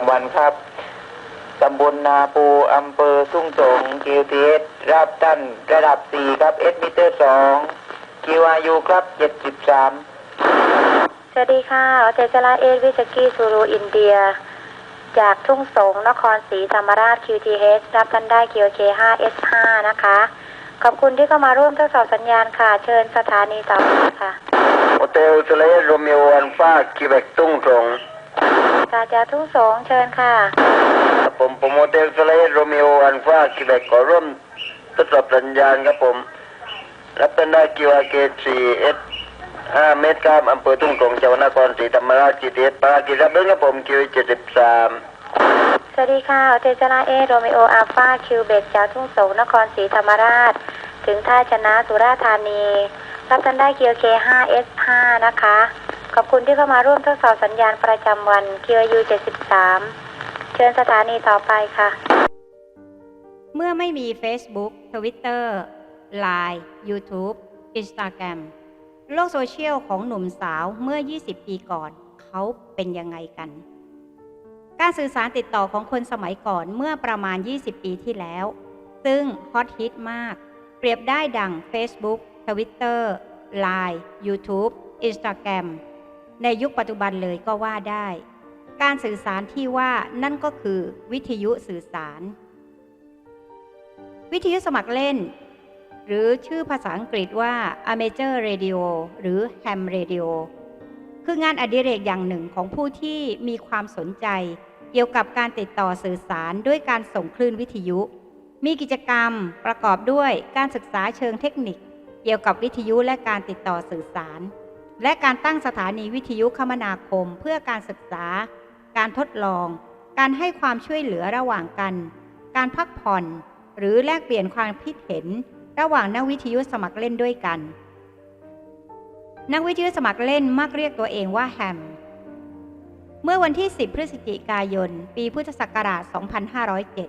ประจำวันครับตำบลนาปูอำเภอทุ่งสงคิวทีเอสรับท่านระดับ4ครับเอสมิเตอร์2คิวอายุครับ73สวัสดีค่ะเจจราเอสวิสกี้ซูรูอินเดีย จากทุ่งสงนครศรีธรรมราช QTH รับท่านได้ QK 5 S5 นะคะ ขอบคุณที่เข้ามาร่วมทดสอบสัญญาณค่ะ เชิญสถานีต่อไปค่ะโฮเทลสเลสโรมิโออัลฟาคิเบกทุ่งสง จาจาทุ่งสงเชิญค่ะ ผมผมโฮเทลสเลสโรมิโออัลฟาคิเบกขอร่วมทดสอบสัญญาณครับผม รับท่านได้คิวอาเก4 S 5เมตรครับอำเภอทุ่งสงจังหวัดนครศรีธรรมราช GTS ปากิรับเรื่องครับผมคิว73สวัสดีค่ะเจจราเอโรมิโออัลฟาคิวเบกจากทุ่งสงนครศรีธรรมราช ถึงท่าชนะสุราษฎร์ธานี รับท่านได้ QK 5 S5 นะคะ ขอบคุณที่เข้ามาร่วมทดสอบสัญญาณประจำวัน QU 73 เชิญสถานีต่อไปค่ะ เมื่อไม่มี Facebook Twitter Line YouTube Instagram โลกโซเชียลของหนุ่มสาวเมื่อ 20 ปีก่อน เขาเป็นยังไงกัน การสื่อสารติดต่อของคนสมัยก่อนเมื่อประมาณ 20 ปีที่แล้ว ซึ่งฮอตฮิตมาก เปรียบได้ดัง Facebook Twitter Line YouTube Instagram ในยุคปัจจุบันเลยก็ว่าได้ การสื่อสารที่ว่านั่นก็คือวิทยุสื่อสาร วิทยุสมัครเล่น หรือชื่อภาษาอังกฤษว่า Amateur Radio หรือ Ham Radio คืองานอดิเรกอย่างหนึ่งของผู้ที่มีความสนใจ เกี่ยวกับการติดต่อสื่อสารด้วยการส่งคลื่นวิทยุ มีกิจกรรมประกอบด้วยการศึกษาเชิงเทคนิค เกี่ยวกับวิทยุและการติดต่อสื่อสาร และการตั้งสถานีวิทยุคมนาคมเพื่อการศึกษา การทดลอง การให้ความช่วยเหลือระหว่างกัน การพักผ่อน หรือแลกเปลี่ยนความคิดเห็น ระหว่างนักวิทยุสมัครเล่นด้วยกัน นักวิทยุสมัครเล่นมักเรียกตัวเองว่าแฮม เมื่อวันที่ 10 พฤศจิกายน ปีพุทธศักราช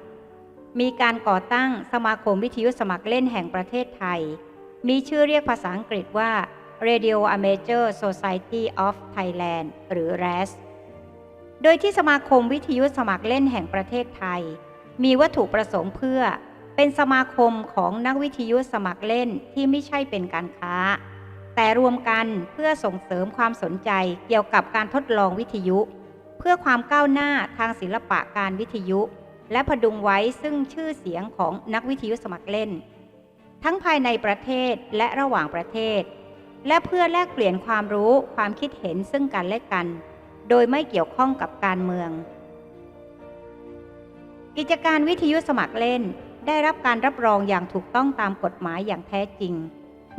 2507 มีการก่อตั้งสมาคมวิทยุสมัครเล่นแห่งประเทศไทย มีชื่อเรียกภาษาอังกฤษว่า Radio Amateur Society of Thailand หรือ RAS โดยที่สมาคมวิทยุสมัครเล่นแห่งประเทศไทย มีวัตถุประสงค์เพื่อเป็นสมาคมของนักวิทยุสมัครเล่นที่ไม่ใช่เป็นการค้า แต่รวมกันเพื่อส่งเสริมความสนใจเกี่ยวกับการทดลองวิทยุ เพื่อความก้าวหน้าทางศิลปะการวิทยุ และพดุงไว้ซึ่งชื่อเสียงของนักวิทยุสมัครเล่น ทั้งภายในประเทศและระหว่างประเทศ และเพื่อแลกเปลี่ยนความรู้ความคิดเห็นซึ่งกันและกัน โดยไม่เกี่ยวข้องกับการเมือง กิจการวิทยุสมัครเล่นได้รับการรับรองอย่างถูกต้องตามกฎหมายอย่างแท้จริง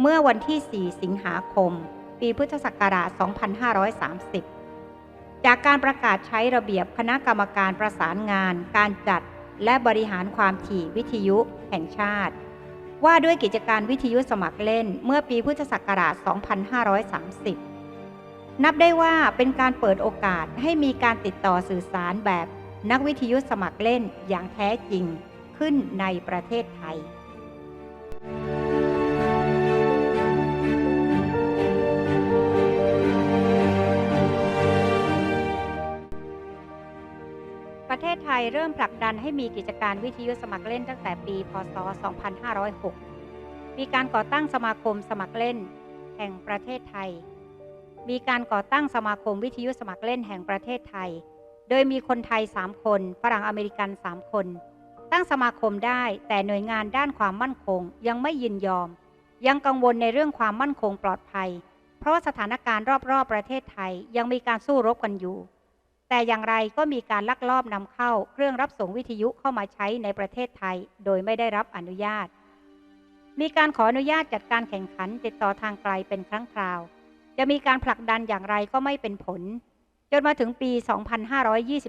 เมื่อวันที่ 4 สิงหาคม ปีพุทธศักราช 2530 จากการประกาศใช้ระเบียบคณะกรรมการประสานงาน การจัด และบริหารความถี่วิทยุแห่งชาติ ว่าด้วยกิจการวิทยุสมัครเล่นเมื่อปีพุทธศักราช 2530 นับได้ว่าเป็นการเปิดโอกาสให้มีการติดต่อสื่อสารแบบนักวิทยุสมัครเล่นอย่างแท้จริงขึ้นในประเทศไทย เทศไทยเริ่มผลักดันให้มีกิจการวิทยุสมัครเล่นตั้งแต่ปี พศ 2506 มีการก่อตั้งสมาคมสมัครเล่น แห่งประเทศไทย มีการก่อตั้งสมาคมวิทยุสมัครเล่นแห่งประเทศไทย โดยมีคนไทย 3 คน ฝรั่งอเมริกัน 3 คน ตั้งสมาคมได้แต่หน่วยงานด้านความมั่นคงยังไม่ยินยอม ยังกังวลในเรื่องความมั่นคงปลอดภัย เพราะสถานการณ์รอบๆประเทศไทยยังมีการสู้รบกันอยู่ แต่อย่างไรก็มีการลักลอบนำเข้าเครื่องรับส่งวิทยุเข้ามาใช้ในประเทศไทย โดยไม่ได้รับอนุญาต มีการขออนุญาตจัดการแข่งขันติดต่อทางไกลเป็นครั้งคราว จะมีการผลักดันอย่างไรก็ไม่เป็นผล จนมาถึงปี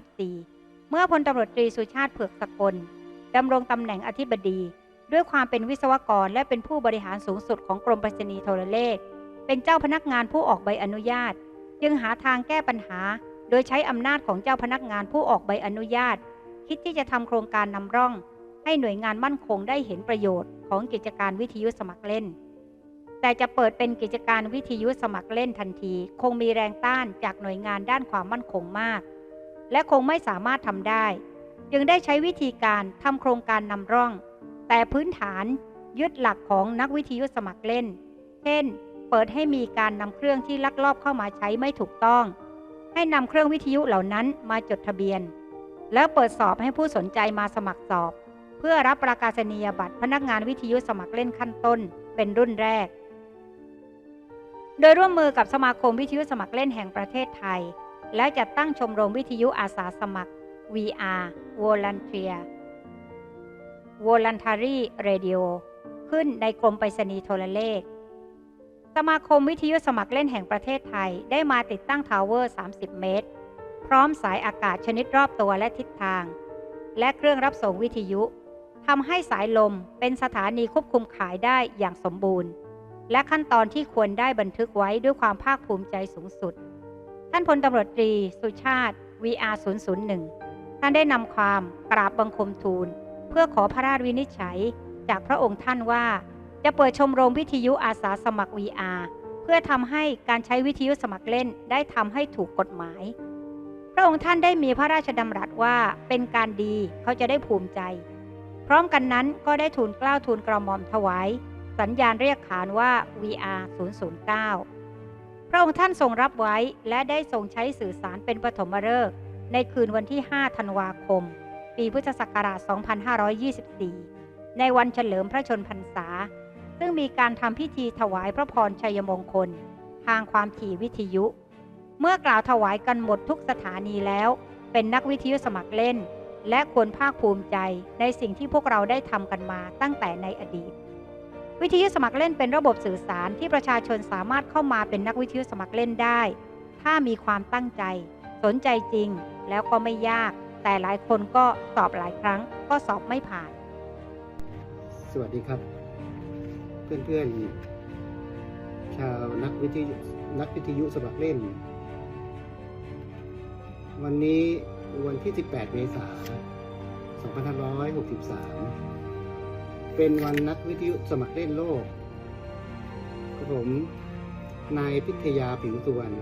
2524 เมื่อพลตำรวจตรีสุชาติเผือกสกลดำรงตำแหน่งอธิบดี ด้วยความเป็นวิศวกรและเป็นผู้บริหารสูงสุดของกรมไปรษณีย์โทรเลข เป็นเจ้าพนักงานผู้ออกใบอนุญาต จึงหาทางแก้ปัญหา โดยใช้อำนาจของเจ้าพนักงานผู้ออกใบอนุญาต คิดที่จะทำโครงการนำร่อง ให้หน่วยงานมั่นคงได้เห็นประโยชน์ของกิจการวิทยุสมัครเล่น แต่จะเปิดเป็นกิจการวิทยุสมัครเล่นทันที คงมีแรงต้านจากหน่วยงานด้านความมั่นคงมาก และคงไม่สามารถทำได้ จึงได้ใช้วิธีการทำโครงการนำร่อง แต่พื้นฐานยึดหลักของนักวิทยุสมัครเล่น เช่น เปิดให้มีการนำเครื่องที่ลักลอบเข้ามาใช้ไม่ถูกต้อง ให้นำเครื่องวิทยุเหล่านั้นมาจดทะเบียน แล้วเปิดสอบให้ผู้สนใจมาสมัครสอบ เพื่อรับประกาศนียบัตรพนักงานวิทยุสมัครเล่นขั้นต้น เป็นรุ่นแรก โดยร่วมมือกับสมาคมวิทยุสมัครเล่นแห่งประเทศไทย และจัดตั้งชมรมวิทยุอาสาสมัคร VR Volunteer Voluntary Radio ขึ้นในกรมไปรษณีย์โทรเลข สมาคมวิทยุสมัครเล่นแห่งประเทศไทยได้มาติดตั้งทาวเวอร์ 30 เมตร พร้อมสายอากาศชนิดรอบตัวและทิศทาง และเครื่องรับส่งวิทยุทำให้สายลมเป็นสถานีควบคุมขายได้อย่างสมบูรณ์ และขั้นตอนที่ควรได้บันทึกไว้ด้วยความภาคภูมิใจสูงสุด ท่านพลตำรวจตรี สุชาติ VR 001ท่านได้นำความกราบบังคมทูล เพื่อขอพระราชวินิจฉัยจากพระองค์ท่านว่า จะเปิดชมรมวิทยุอาสาสมัคร VR เพื่อทำให้การใช้วิทยุสมัครเล่นได้ทำให้ถูกกฎหมาย พระองค์ท่านได้มีพระราชดำรัสว่าเป็นการดีเขาจะได้ภูมิใจ พร้อมกันนั้นก็ได้ทูลกล้าวทูลกระหม่อมถวาย สัญญาณเรียกขานว่า VR 009 พระองค์ท่านทรงรับไว้และได้ทรงใช้สื่อสารเป็นปฐมฤกษ์ในคืนวันที่ 5 ธันวาคม ปีพุทธศักราช 2524 ในวันเฉลิมพระชนพรรษา ซึ่งมีการทำพิธีถวายพระพรชัยมงคล ทางความถี่วิทยุ เมื่อกล่าวถวายกันหมดทุกสถานีแล้ว เป็นนักวิทยุสมัครเล่น และควรภาคภูมิใจในสิ่งที่พวกเราได้ทำกันมาตั้งแต่ในอดีต วิทยุสมัครเล่นเป็นระบบสื่อสารที่ประชาชนสามารถเข้ามาเป็นนักวิทยุสมัครเล่นได้ ถ้ามีความตั้งใจ สนใจจริงแล้วก็ไม่ยาก แต่หลายคนก็สอบหลายครั้งก็สอบไม่ผ่าน สวัสดีครับ เพื่อนๆ ชาวนักวิทยุนักวิทยุสมัครเล่น วันนี้วันที่ 18 เมษายน 2563 เป็นวันนักวิทยุสมัครเล่นโลกกับผมนายพิทยาผิวสุวรรณ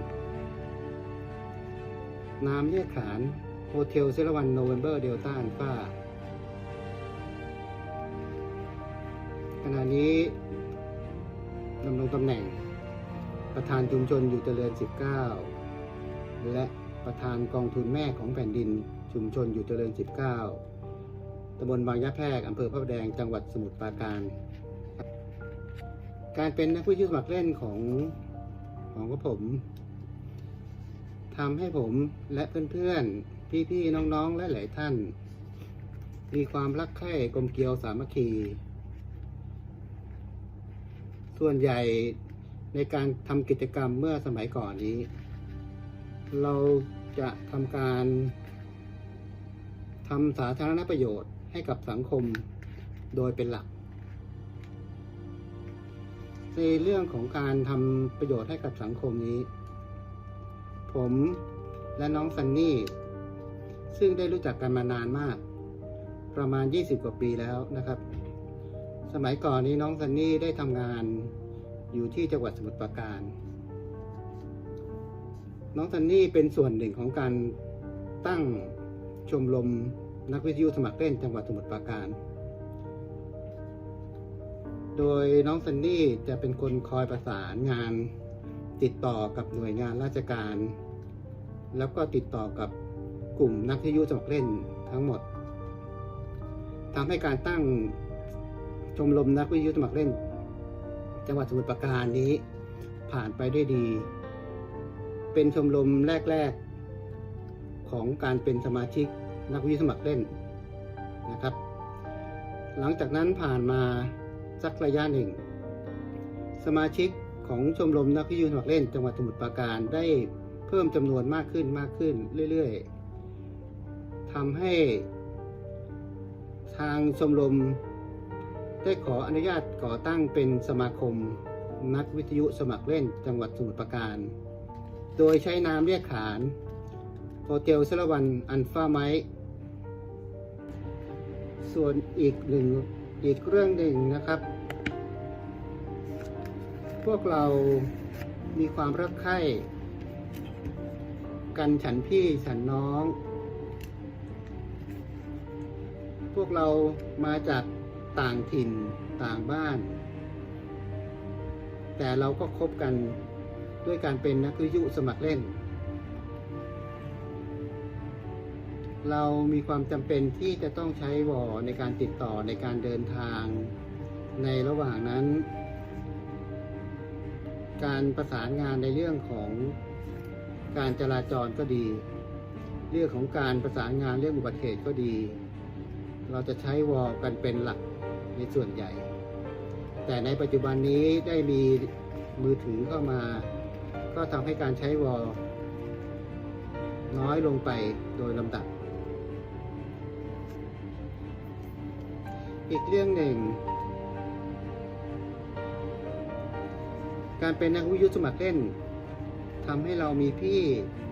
นามเรียกขานโฮเทลเซรวันโนเวมเบอร์เดลต้าอันฟา ณะนี้ดำรงตำแหน่ง ประธานชุมชนอยู่เจริญ 19 และประธานกองทุนแม่ของแผ่นดินชุมชนอยู่เจริญ 19 ตำบลบางยะแพรกอำเภอพระแดง จังหวัดสมุทรปราการ การเป็นนักวิทยุสมัครเล่นของของกระผมทำให้ผมและเพื่อนๆ พี่ๆ น้องๆ และหลายท่าน มีความรักใคร่กลมเกลียวสามัคคี ส่วนใหญ่ในการทำกิจกรรมเมื่อสมัยก่อนนี้ เราจะทำการทำสาธารณประโยชน์ให้กับสังคมโดยเป็นหลัก ในเรื่องของการทำประโยชน์ให้กับสังคมนี้ ผมและน้องซันนี่ซึ่งได้รู้จักกันมานานมาก ประมาณ 20 กว่าปีแล้วนะครับ สมัยก่อนนี้น้องซันนี่ได้ทำงานอยู่ที่จังหวัดสมุทรปราการ น้องซันนี่เป็นส่วนหนึ่งของการตั้งชมรมนักวิทยุสมัครเล่นจังหวัดสมุทรปราการ โดยน้องซันนี่จะเป็นคนคอยประสานงานติดต่อกับหน่วยงานราชการ แล้วก็ติดต่อกับกลุ่มนักวิทยุสมัครเล่นทั้งหมดทำให้การตั้ง ชมรมนักวิทยุสมัครเล่น จังหวัดสมุทรปราการนี้ ผ่านไปด้วยดี เป็นชมรมแรก ๆ ของการเป็นสมาชิกนักวิทยุสมัครเล่นนะครับ หลังจากนั้นผ่านมาสักระยะหนึ่ง สมาชิกของชมรมนักวิทยุสมัครเล่น จังหวัดสมุทรปราการได้เพิ่มจำนวนมากขึ้นมากขึ้นเรื่อยๆทำให้ทางชมรม ได้ขออนุญาตก่อตั้งเป็นสมาคม นักวิทยุสมัครเล่นจังหวัดสมุทรปราการ โดยใช้นามเรียกขานโฮเทลสละวันอันฟ้าไม้ส่วนอีกหนึ่งอีกเรื่องหนึ่งนะครับ พวกเรามีความรักใคร่กันฉันพี่ฉันน้อง พวกเรามาจาก ต่างถิ่นต่างบ้าน แต่เราก็คบกันด้วยการเป็นนักวิทยุสมัครเล่น เรามีความจำเป็นที่จะต้องใช้วอในการติดต่อในการเดินทางในระหว่างนั้น การประสานงานในเรื่องของการจราจรก็ดี เรื่องของการประสานงานเรื่องอุบัติเหตุก็ดี เราจะใช้วอกันเป็นหลัก ในส่วนใหญ่ แต่ในปัจจุบันนี้ได้มีมือถือเข้ามา ก็ทำให้การใช้วอลน้อยลงไปโดยลำดับ อีกเรื่องหนึ่ง การเป็นนักวิทยุสมัครเล่นทำให้เรามีพี่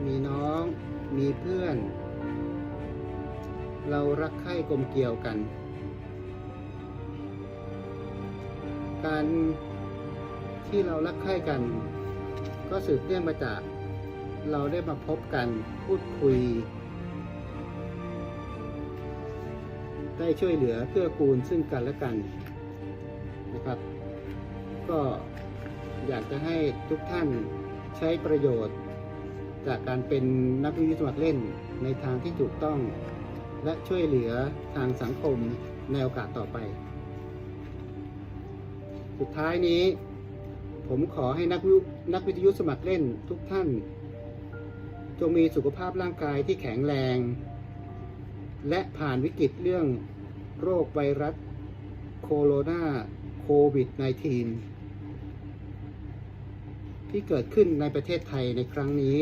มีน้อง มีเพื่อน เรารักใคร่กลมเกลียวกัน การที่เรารักใคร่กัน ก็สืบเนื่องมาจากเราได้มาพบกันพูดคุย ได้ช่วยเหลือเพื่อกูลซึ่งกันและกันนะครับ ก็อยากจะให้ทุกท่านใช้ประโยชน์ จากการเป็นนักวิทยุสมัครเล่นในทางที่ถูกต้อง และช่วยเหลือทางสังคมในโอกาสต่อไป สุดท้ายนี้ ผมขอให้นักวินักวิทยุสมัครเล่นทุกท่าน จงมีสุขภาพร่างกายที่แข็งแรง และผ่านวิกฤตเรื่องโรคไวรัสโคโรนาโควิด -19 ที่เกิดขึ้นในประเทศไทยในครั้งนี้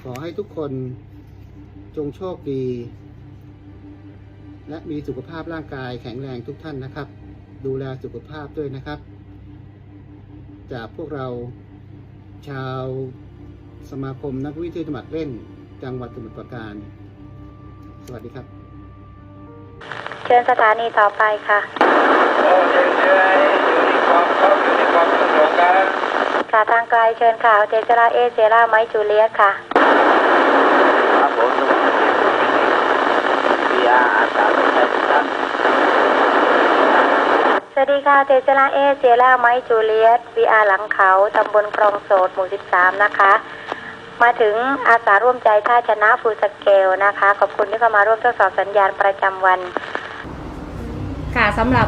ขอให้ทุกคนจงโชคดี และมีสุขภาพร่างกายแข็งแรงทุกท่านนะครับ ดูแลสุขภาพด้วยนะครับ จากพวกเราชาวสมาคมนักวิทยุสมัครเล่น จังหวัดสมุทรปราการ สวัสดีครับ เชิญสถานีต่อไปค่ะโอ้เรื่อยๆยูนิฟอร์มครับยูนิฟอร์มตรงกันค่ะทางไกลเชิญค่ะเจจราเอเจราไมจูเลียตค่ะครับผมทุกคนพีอาร์อาสาเป็นทุกท่าน สวัสดีค่ะเจจราเอเจราไมจูเลียตวีอาหลังเขา ตำบลคลองโสดหมู่ 13 นะคะ มาถึงอาสาร่วมใจท่าชนะฟูสเกลนะคะ ขอบคุณที่เข้ามาร่วมทดสอบสัญญาณประจำวัน ค่ะสำหรับ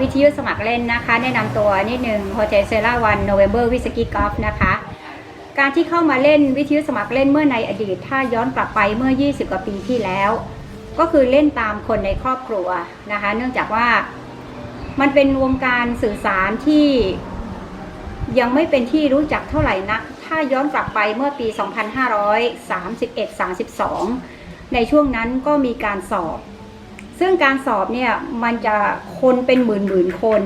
วิทยุสมัครเล่นนะคะ แนะนำตัวนิดนึงโฮเทลเซล่าวันโนเวมเบอร์วิสกี้กอล์ฟนะคะ การที่เข้ามาเล่นวิทยุสมัครเล่นเมื่อในอดีต ถ้าย้อนกลับไปเมื่อ 20 กว่าปีที่แล้ว ก็คือเล่นตามคนในครอบครัวนะคะ เนื่องจากว่า มันเป็นวงการสื่อสารที่ยังไม่เป็นที่รู้จักเท่าไหร่นัก ถ้าย้อนกลับไปเมื่อปี 2531-32 ในช่วงนั้นก็มีการสอบ ซึ่งการสอบเนี่ยมันจะคนเป็นหมื่นหมื่นคน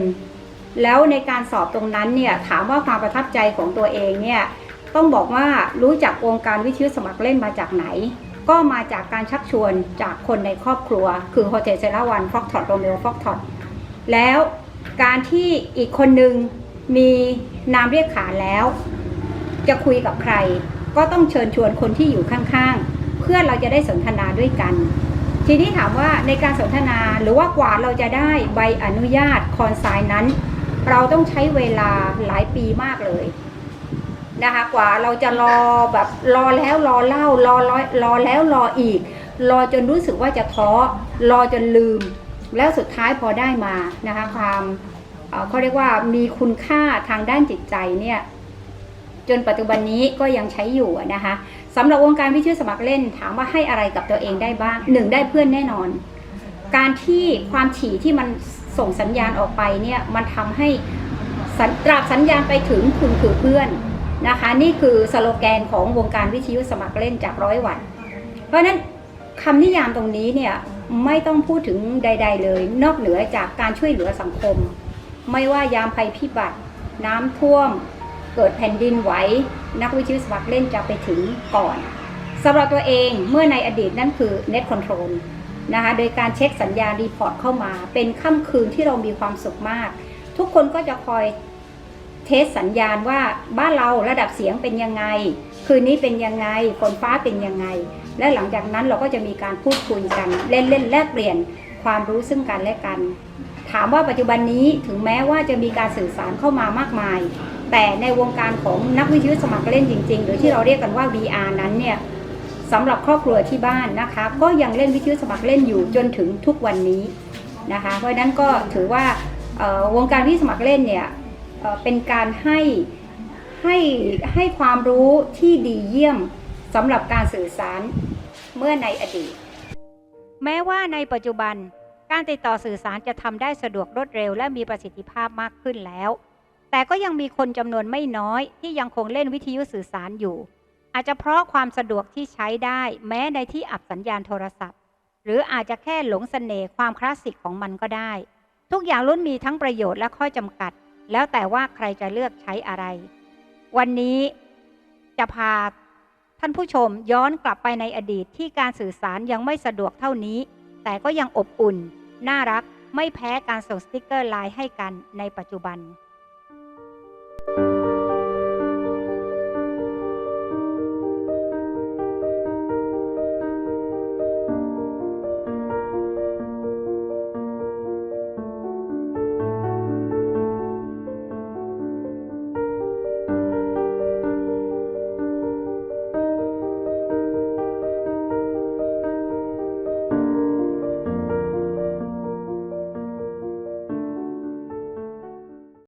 แล้วในการสอบตรงนั้นเนี่ยถามว่าความประทับใจของตัวเองเนี่ยต้องบอกว่ารู้จักวงการวิทยุสมัครเล่นมาจากไหน ก็มาจากการชักชวนจากคนในครอบครัว คือโฮเทลเซราวันฟอกทอดโรเมโอฟอกทอด แล้วการที่อีกคนหนึ่งมีนามเรียกขานแล้ว จะคุยกับใคร ก็ต้องเชิญชวนคนที่อยู่ข้างๆ เพื่อเราจะได้สนทนาด้วยกัน ทีนี้ถามว่าในการสนทนาหรือว่ากว่าเราจะได้ใบอนุญาตคอนไซน์นั้น เราต้องใช้เวลาหลายปีมากเลยนะคะกว่าเราจะรอแบบรอแล้วรอเล่ารอรอรอแล้วรออีก รอจนรู้สึกว่าจะท้อรอจนลืม แล้วสุดท้ายพอได้มานะคะความเขาเรียกว่ามีคุณค่าทางด้านจิตใจเนี่ยจนปัจจุบันนี้ก็ยังใช้อยู่นะคะสำหรับวงการวิทยุสมัครเล่นถามว่าให้อะไรกับตัวเองได้บ้างหนึ่งได้เพื่อนแน่นอน การที่ความถี่ที่มันส่งสัญญาณออกไปเนี่ยมันทำให้ตราบสัญญาณไปถึงคุณคือเพื่อนนะคะ นี่คือสโลแกนของวงการวิทยุสมัครเล่นจากร้อยวัน เพราะฉะนั้นคำนิยามตรงนี้เนี่ย ไม่ต้องพูดถึงใด ๆ เลย นอกเหนือจากการช่วยเหลือสังคม ไม่ว่ายามภัยพิบัติ น้ำท่วม เกิดแผ่นดินไหวนักวิทยุสมัครเล่นจะไปถึงก่อนสำหรับตัวเองเมื่อในอดีตนั่นคือ Net Control นะคะโดยการเช็คสัญญาณรีพอร์ตเข้ามา เป็นค่ำคืนที่เรามีความสุขมาก ทุกคนก็จะคอยเทสสัญญาณว่าบ้านเราระดับเสียงเป็นยังไง คืนนี้เป็นยังไงฝนฟ้าเป็นยังไง และหลังจากนั้นเราก็จะมีการพูดคุยกันเล่นเล่นแลกเปลี่ยนความรู้ซึ่งกันและกัน ถามว่าปัจจุบันนี้ถึงแม้ว่าจะมีการสื่อสารเข้ามามากมาย แต่ในวงการของนักวิทยุสมัครเล่นจริง ๆ หรือที่เราเรียกกันว่า VR นั้นเนี่ยสำหรับครอบครัวที่บ้านนะคะ ก็ยังเล่นวิทยุสมัครเล่นอยู่จนถึงทุกวันนี้นะคะ เพราะนั้นก็ถือว่าวงการวิทยุสมัครเล่นเนี่ยเเป็นการให้ให้ให้ความรู้ที่ดีเยี่ยม สำหรับการสื่อสารเมื่อในอดีต แม้ว่าในปัจจุบัน การติดต่อสื่อสารจะทำได้สะดวกรวดเร็วและมีประสิทธิภาพมากขึ้นแล้ว แต่ก็ยังมีคนจำนวนไม่น้อย ที่ยังคงเล่นวิทยุสื่อสารอยู่ อาจจะเพราะความสะดวกที่ใช้ได้ แม้ในที่อับสัญญาณโทรศัพท์ หรืออาจจะแค่หลงเสน่ห์ความคลาสสิกของมันก็ได้ ทุกอย่างล้วนมีทั้งประโยชน์และข้อจำกัด แล้วแต่ว่าใครจะเลือกใช้อะไร วันนี้จะพา ท่านผู้ชมย้อนกลับไปในอดีตที่การสื่อสารยังไม่สะดวกเท่านี้ แต่ก็ยังอบอุ่น น่ารักไม่แพ้การส่งสติกเกอร์ไลน์ให้กันในปัจจุบัน